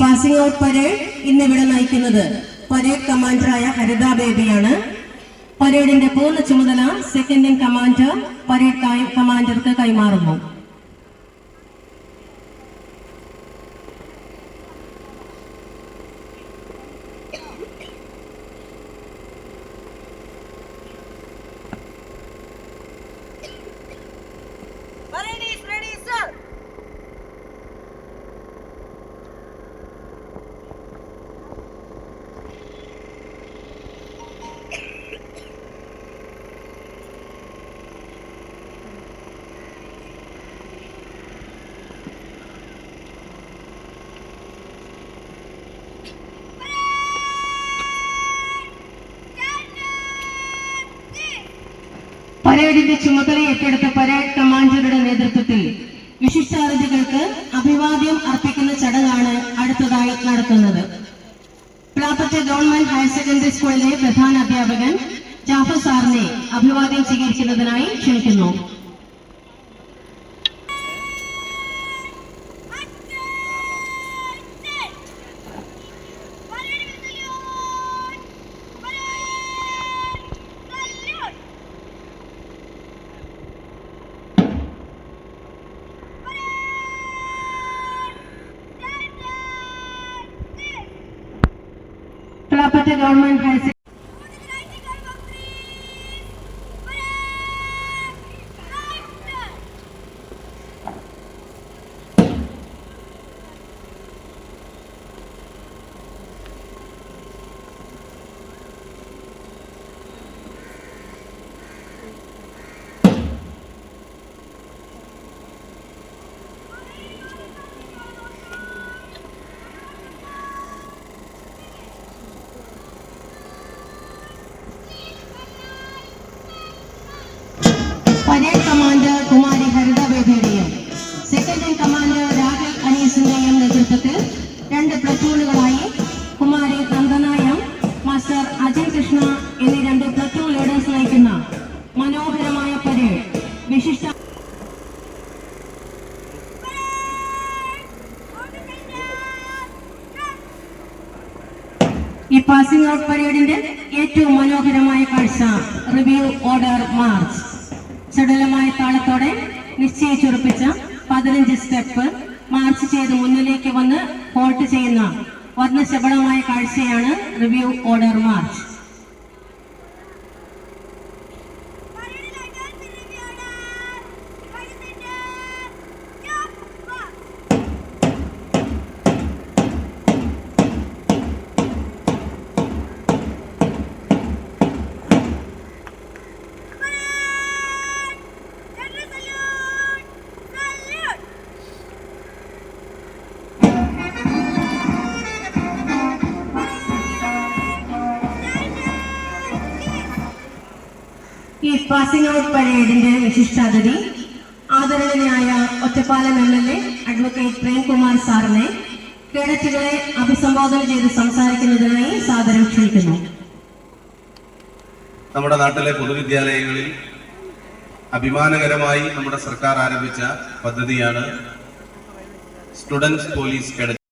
Passing out parade ഇന്ന് ഇവിടെ നയിക്കുന്നത് പരേഡ് കമാൻഡറായ ഹരിത ബേബിയാണ്. പരേഡിന്റെ പൂർണ ചുമതല സെക്കൻഡ് ഇൻ കമാൻഡർ പരേഡ് കമാൻഡർക്ക് കൈമാറുന്നു. പരേഡിന്റെ ചുമതല ഏറ്റെടുത്ത പരേഡ് കമാൻഡറുടെ നേതൃത്വത്തിൽ വിശിഷ്ടാതിഥികൾക്ക് അഭിവാദ്യം അർപ്പിക്കുന്ന ചടങ്ങാണ് അടുത്തതായി നടത്തുന്നത് പ്ലാപ്പറ്റ ഗവൺമെന്റ് ഹയർ സെക്കൻഡറി സ്കൂളിലെ പ്രധാന അധ്യാപകൻ ജാഫർ സാറിനെ അഭിവാദ്യം സ്വീകരിക്കുന്നതിനായി ക്ഷണിക്കുന്നു. പ്ലാപ്പറ്റ നേതൃത്വത്തിൽ രണ്ട് പ്ലറ്റൂണുകളായി കുമാരി നന്ദനായം മാസ്റ്റർ അജയ് കൃഷ്ണ എന്നീ രണ്ട് പ്ലറ്റൂൺ ലീഡേഴ്സ് നയിക്കുന്ന മനോഹരമായ പരേഡ്. വിശിഷ്ട ഈ പാസിംഗ് ഔട്ട് പരേഡിന്റെ ഏറ്റവും മനോഹരമായ കാഴ്ച റിവ്യൂ ഓർഡർ മാർച്ച് ചടുലമായ താളത്തോടെ നിശ്ചയിച്ചുറപ്പിച്ച പതിനഞ്ച് സ്റ്റെപ്പ് മാർച്ച് ചെയ്ത് മുന്നിലേക്ക് വന്ന് വോട്ട് ചെയ്യുന്ന വർണശബളമായ കാഴ്ചയാണ് റിവ്യൂ ഓർഡർ മാർച്ച്. ഈ പാസിംഗ് ഔട്ട് പരേഡിന്റെ വിശിഷ്ടാതിഥി ആദരണീയനായ Ottapalam M L A advocate Premkumar സാറിനെ കേഡറ്റുകളെ അഭിസംബോധന ചെയ്ത് സംസാരിക്കുന്നതിനായി സാദരം ക്ഷണിക്കുന്നു. നമ്മുടെ നാട്ടിലെ പൊതുവിദ്യാലയങ്ങളിൽ അഭിമാനകരമായി നമ്മുടെ സർക്കാർ ആരംഭിച്ച പദ്ധതിയാണ് സ്റ്റുഡൻസ് പോലീസ് കേഡറ്റ്